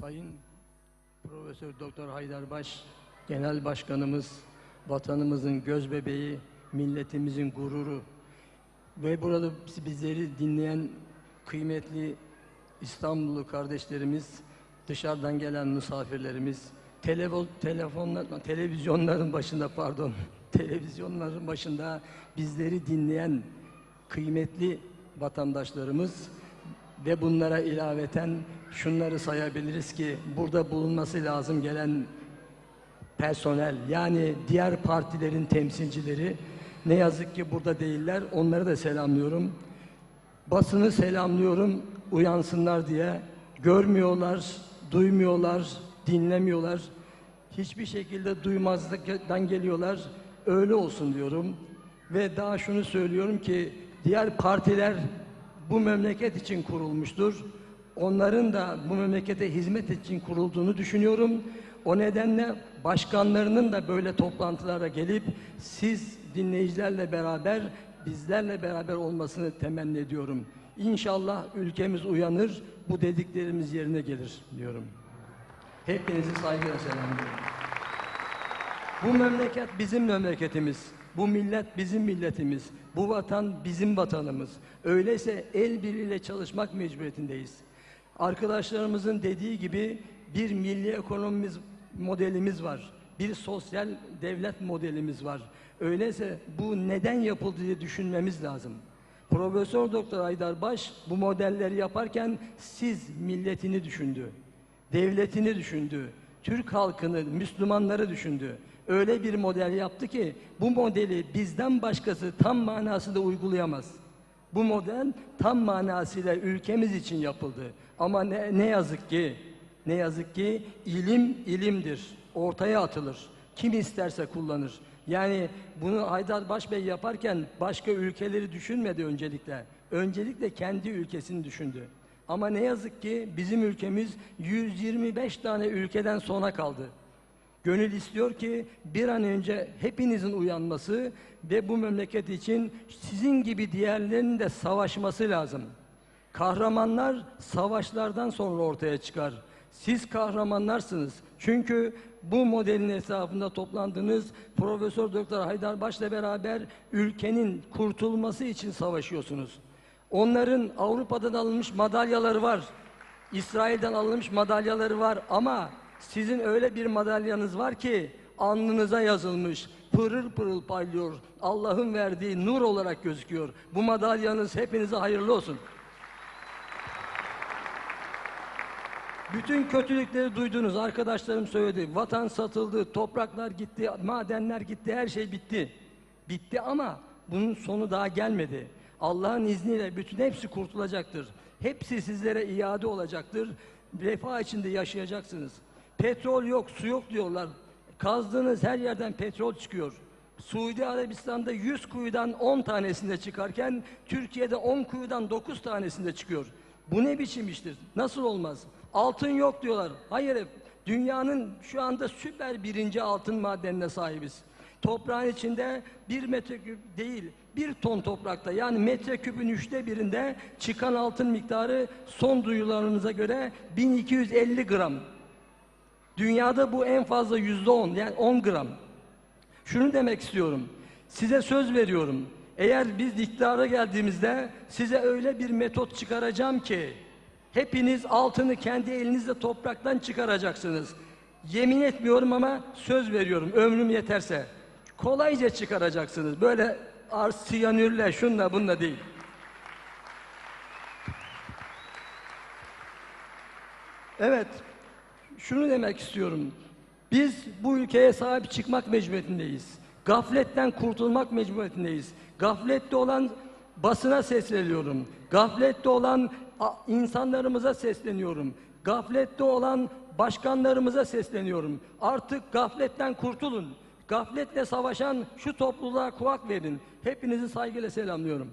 Sayın Profesör Doktor Haydarbaş Genel Başkanımız, vatanımızın göz bebeği, milletimizin gururu ve burada bizleri dinleyen kıymetli İstanbullu kardeşlerimiz, dışarıdan gelen misafirlerimiz, televo- telefonlar, televizyonların başında pardon, televizyonların başında bizleri dinleyen kıymetli vatandaşlarımız ve bunlara ilaveten şunları sayabiliriz ki burada bulunması lazım gelen personel yani diğer partilerin temsilcileri ne yazık ki burada değiller. Onları da selamlıyorum. Basını selamlıyorum uyansınlar diye. Görmüyorlar, duymuyorlar, dinlemiyorlar. Hiçbir şekilde duymazlıktan geliyorlar. Öyle olsun diyorum. Ve daha şunu söylüyorum ki diğer partiler bu memleket için kurulmuştur. Onların da bu memlekete hizmet için kurulduğunu düşünüyorum. O nedenle başkanlarının da böyle toplantılara gelip siz dinleyicilerle beraber bizlerle beraber olmasını temenni ediyorum. İnşallah ülkemiz uyanır, bu dediklerimiz yerine gelir diyorum. Hepinizi saygıyla selamlıyorum. Bu memleket bizim memleketimiz. Bu millet bizim milletimiz. Bu vatan bizim vatanımız. Öyleyse el birliğiyle çalışmak mecburiyetindeyiz. Arkadaşlarımızın dediği gibi bir milli ekonomimiz modelimiz var. Bir sosyal devlet modelimiz var. Öyleyse bu neden yapıldı diye düşünmemiz lazım. Profesör Doktor Aydar Baş bu modelleri yaparken siz milletini düşündü. Devletini düşündü. Türk halkını, Müslümanları düşündü. Öyle bir model yaptı ki bu modeli bizden başkası tam manasında uygulayamaz. Bu model tam manasıyla ülkemiz için yapıldı. Ama ne, ne yazık ki, ne yazık ki ilim ilimdir. Ortaya atılır. Kim isterse kullanır. Yani bunu Haydar Başbey yaparken başka ülkeleri düşünmedi öncelikle. Öncelikle kendi ülkesini düşündü. Ama ne yazık ki bizim ülkemiz 125 tane ülkeden sona kaldı. Gönül istiyor ki bir an önce hepinizin uyanması ve bu memleket için sizin gibi diğerlerinin de savaşması lazım. Kahramanlar savaşlardan sonra ortaya çıkar. Siz kahramanlarsınız. Çünkü bu modelin hesabında toplandınız. Profesör Doktor Haydar Baş'la beraber ülkenin kurtulması için savaşıyorsunuz. Onların Avrupa'dan alınmış madalyaları var. İsrail'den alınmış madalyaları var ama sizin öyle bir madalyanız var ki alnınıza yazılmış, pırıl pırıl parlıyor. Allah'ın verdiği nur olarak gözüküyor. Bu madalyanız hepinize hayırlı olsun. Bütün kötülükleri duydunuz. Arkadaşlarım söyledi. Vatan satıldı, topraklar gitti, madenler gitti, her şey bitti. Bitti ama bunun sonu daha gelmedi. Allah'ın izniyle bütün hepsi kurtulacaktır. Hepsi sizlere iade olacaktır. Refah içinde yaşayacaksınız. Petrol yok, su yok diyorlar. Kazdığınız her yerden petrol çıkıyor. Suudi Arabistan'da 100 kuyudan 10 tanesinde çıkarken Türkiye'de 10 kuyudan 9 tanesinde çıkıyor. Bu ne biçim iştir? Nasıl olmaz? Altın yok diyorlar. Hayır. Dünyanın şu anda süper birinci altın madenine sahibiz. Toprağın içinde bir metreküp değil, bir ton toprakta yani metreküpün üçte birinde çıkan altın miktarı son duyularınıza göre 1250 gram. Dünyada bu en fazla yüzde on yani 10 gram. Şunu demek istiyorum. Size söz veriyorum. Eğer biz iktidara geldiğimizde size öyle bir metot çıkaracağım ki hepiniz altını kendi elinizle topraktan çıkaracaksınız. Yemin etmiyorum ama söz veriyorum ömrüm yeterse. Kolayca çıkaracaksınız. Böyle arsiyanürle şunla bununla değil. Evet, şunu demek istiyorum. Biz bu ülkeye sahip çıkmak mecburiyetindeyiz. Gafletten kurtulmak mecburiyetindeyiz. Gaflette olan basına sesleniyorum. Gaflette olan insanlarımıza sesleniyorum. Gaflette olan başkanlarımıza sesleniyorum. Artık gafletten kurtulun. Gafletle savaşan şu topluluğa kulak verin. Hepinizi saygıyla selamlıyorum.